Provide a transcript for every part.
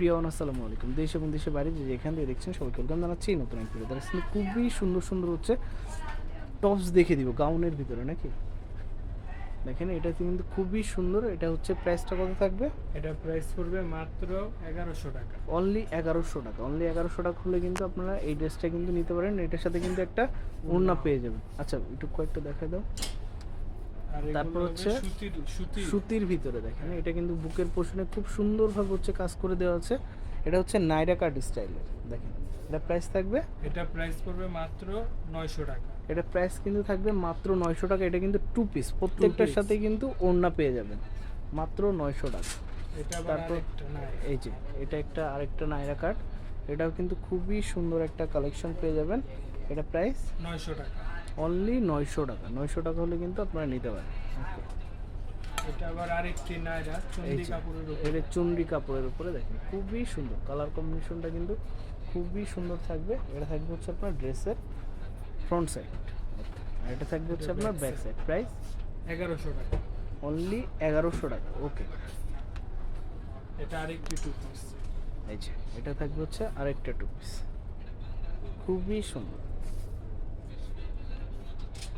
Brian আসসালামু আলাইকুম। দেশ এবং দেশের বাইরে যে যেখান থেকে দেখছেন সবাইকে ওয়েলকাম জানাচ্ছি নতুন এক ভিডিও তার খুবই সুন্দর সুন্দর হচ্ছে টপস দেখে দিব গাউনের ভিতরে নাকি? দেখেন এটা কিন্তু খুবই সুন্দর এটা হচ্ছে প্রাইসটা কত থাকবে? এটা প্রাইস পড়বে মাত্র এগারোশো টাকা। অনলি এগারোশো টাকা। অনলি এগারোশো টাকা হলে কিন্তু আপনারা এই ড্রেসটা কিন্তু নিতে পারেন এটার সাথে কিন্তু একটা ওড়না পেয়ে যাবেন। আচ্ছা একটু কয়েকটা দেখা দাও। তারপর হচ্ছে সুতির ভিতরে দেখেন এটা কিন্তু বুকের পোষণে খুব সুন্দরভাবে হচ্ছে কাজ করে দেওয়া আছে। এটা হচ্ছে নাইরা কাট স্টাইলের দেখেন। এটা প্রাইস থাকবে? এটা প্রাইস পড়বে মাত্র নয়শো টাকা। এটা প্রাইস কিন্তু থাকবে মাত্র নয়শো টাকা এটা কিন্তু টু পিস প্রত্যেকটার। সাথে কিন্তু ওড়না পেয়ে যাবেন মাত্র নয়শো টাকা। তারপর এই যে এটা একটা আরেকটা নাইরা কাট এটাও কিন্তু খুবই সুন্দর একটা কালেকশন পেয়ে যাবেন। এটা প্রাইস নয়শো টাকা। অনলি নয়শো টাকা। নয়শো টাকা হলে কিন্তু আপনারা নিতে পারেন। এটা আবার আরেকটি নাইরা এই কাপড়ের উপর। এটা চুনরি কাপড়ের উপরে দেখেন খুবই সুন্দর। কালার কম্বিনেশনটা কিন্তু খুবই সুন্দর থাকবে। এটা থাকবে হচ্ছে আপনার ড্রেসের ফ্রন্ট সাইড আর এটা থাকবে হচ্ছে আপনার ব্যাক। সাইড প্রাইস এগারোশো টাকা। অনলি এগারোশো টাকা ওকে এটা আরেকটি টু পিস এই যে এটা থাকবে হচ্ছে আরেকটা টু পিস খুবই সুন্দর।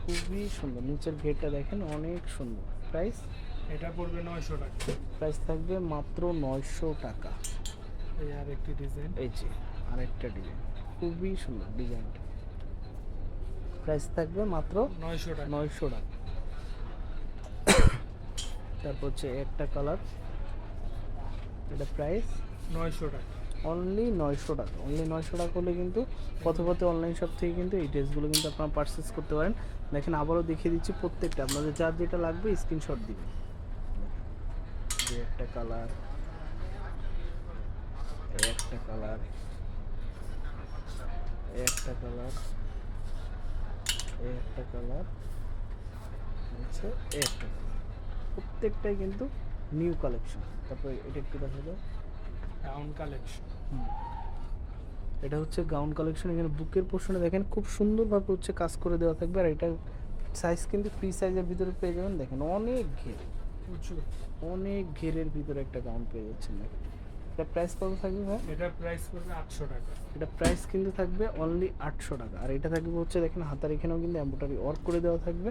খুবই সুন্দর। নিচের ঘেরটা দেখেন অনেক সুন্দর। প্রাইস এটা পড়বে নয়শো টাকা। প্রাইস থাকবে মাত্র নয়শো টাকা। এই আরেকটি ডিজাইন এই যে আরেকটা ডিজাইন খুবই সুন্দর ডিজাইনটা প্রাইস থাকবে মাত্র নয়শো টাকা। নয়শো টাকা। তারপর হচ্ছে একটা কালার এটা প্রাইস নয়শো টাকা। অনলি নয়শো টাকা। অনলি নয়শো টাকা হলে কিন্তু পথে পথে অনলাইন শপ থেকে কিন্তু এই ড্রেসগুলো কিন্তু আপনারা পারচেস করতে পারেন। দেখেন আবারও দেখিয়ে দিচ্ছি প্রত্যেকটা। আপনাদের যার যেটা লাগবে স্ক্রিনশট দিবেন। একটা কালার একটা কালার একটা কালার একটা কালার হচ্ছে একটা। প্রত্যেকটাই কিন্তু নিউ কালেকশন তারপরে এটা একটু দেখা দাও। Town collection. এটা হচ্ছে গাউন কালেকশন এখানে বুকের পোর্শনে দেখেন খুব সুন্দরভাবে হচ্ছে কাজ করে দেওয়া থাকবে আর এটা সাইজ কিন্তু ফ্রি সাইজের ভিতরে পেয়ে যাবেন। দেখেন অনেক ঘের প্রচুর। অনেক ঘেরের ভিতরে একটা গাউন পেয়ে যাচ্ছেন। দেখেন এটা প্রাইস কত থাকবে ভাই? এটা প্রাইস পড়বে আটশো টাকা। এটা প্রাইস কিন্তু থাকবে অনলি আটশো টাকা। আর এটা থাকবে হচ্ছে দেখেন হাতার এখানেও কিন্তু এম্বোটারি ওয়ার্ক করে দেওয়া থাকবে।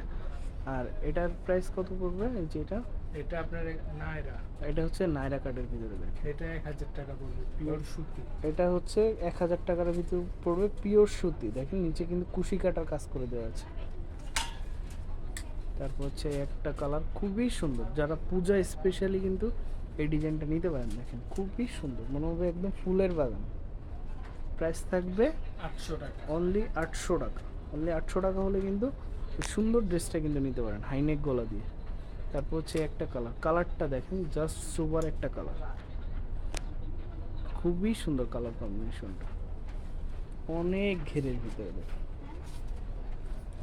আর এটার প্রাইস কত পড়বে এই যে এটা? এটা আপনার নাইরা। এটা হচ্ছে নাইরা কার্ডের ভিতরে দেখেন। এটা এক হাজার টাকা পড়বে পিওর সুতি। এটা হচ্ছে এক হাজার টাকার ভিতরে পড়বে পিওর সুতি। দেখেন নিচে কিন্তু কুশি কাটার কাজ করে দেওয়া আছে। তারপর হচ্ছে একটা কালার খুবই সুন্দর। যারা পূজা স্পেশালি কিন্তু এই ডিজাইনটা নিতে পারেন দেখেন খুবই সুন্দর। মনে হবে একদম ফুলের বাগান। প্রাইস থাকবে আটশো টাকা। অনলি আটশো টাকা। অনলি আটশো টাকা হলে কিন্তু সুন্দর ড্রেসটা কিন্তু নিতে পারেন হাইনেক গলা দিয়ে। তারপর হচ্ছে একটা কালার কালারটা দেখেন জাস্ট সুপার একটা কালার খুবই সুন্দর কালার কম্বিনেশনটা অনেক ঘেরের ভিতরে দেখেন।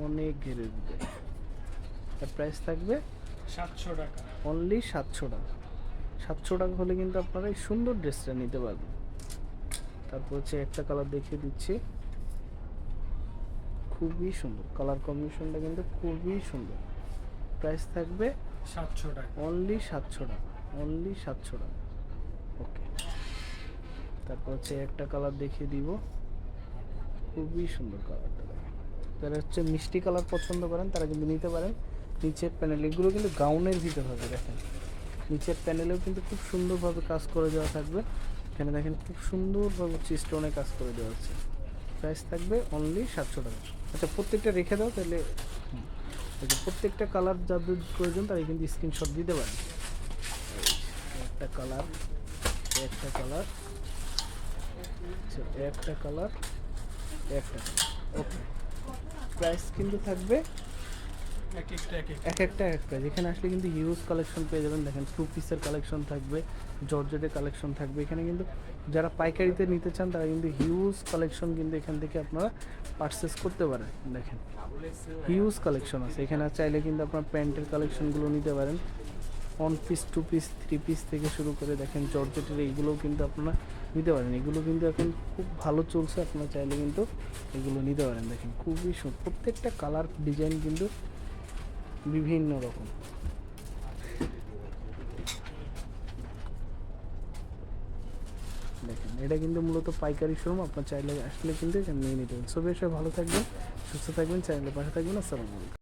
অনেক ঘেরের ভিতরে। তার প্রাইস থাকবে সাতশো টাকা। অনলি সাতশো টাকা। সাতশো টাকা হলে কিন্তু আপনারা এই সুন্দর ড্রেসটা নিতে পারবেন। তারপর হচ্ছে একটা কালার দেখিয়ে দিচ্ছি। খুবই সুন্দর। কালার কম্বিনেশনটা কিন্তু খুবই সুন্দর। প্রাইস থাকবে সাতশো টাকা। অনলি সাতশো টাকা। অনলি সাতশো টাকা। ওকে তারপর হচ্ছে একটা কালার দেখিয়ে দিব। খুবই সুন্দর কালারটা যারা হচ্ছে মিষ্টি কালার পছন্দ করেন তারা কিন্তু নিতে পারেন। নিচের প্যানেল এগুলো কিন্তু গাউনের ভিতর হবে দেখেন। নিচের প্যানেলেও কিন্তু খুব সুন্দরভাবে কাজ করে দেওয়া থাকবে। এখানে দেখেন খুব সুন্দরভাবে স্টোনে কাজ করে দেওয়া হচ্ছে। প্রাইস থাকবে অনলি সাতশো টাকা। আচ্ছা প্রত্যেকটা রেখে দাও, তাহলে আচ্ছা প্রত্যেকটা কালার যাদের প্রয়োজন, তারা কিন্তু স্ক্রিনশট দিতে পারেন একটা কালার একটা কালার একটা কালার একটা কালার ওকে প্রাইস কিন্তু থাকবে এক একটা এক একটা। এখানে আসলে কিন্তু হিউজ কালেকশন পেয়ে যাবেন। দেখেন টু পিসের কালেকশন থাকবে, জর্জেটের কালেকশন থাকবে। এখানে কিন্তু যারা পাইকারিতে নিতে চান, তারা কিন্তু হিউজ কালেকশন কিন্তু এখান থেকে আপনারা পারচেস করতে পারেন। দেখেন হিউজ কালেকশন আছে। এখানে চাইলে কিন্তু আপনার প্যান্টের কালেকশনগুলো নিতে পারেন। One piece two piece three piece থেকে শুরু করে দেখেন, জর্জেটের এইগুলোও কিন্তু আপনারা নিতে পারেন। এগুলো কিন্তু এখন খুব ভালো চলছে। আপনারা চাইলে কিন্তু এগুলো নিতে পারেন। দেখেন, খুবই প্রত্যেকটা কালার ডিজাইন কিন্তু বিভিন্ন রকম। দেখেন, এটা কিন্তু মূলত পাইকারি শোরুম, আপনার চাইলে আসলে কিন্তু নিয়ে নিতে পারেন। সবাই বেশ, ভালো থাকবেন, সুস্থ থাকবেন, চ্যানেলের পাশে থাকবেন, আসসালামু আলাইকুম।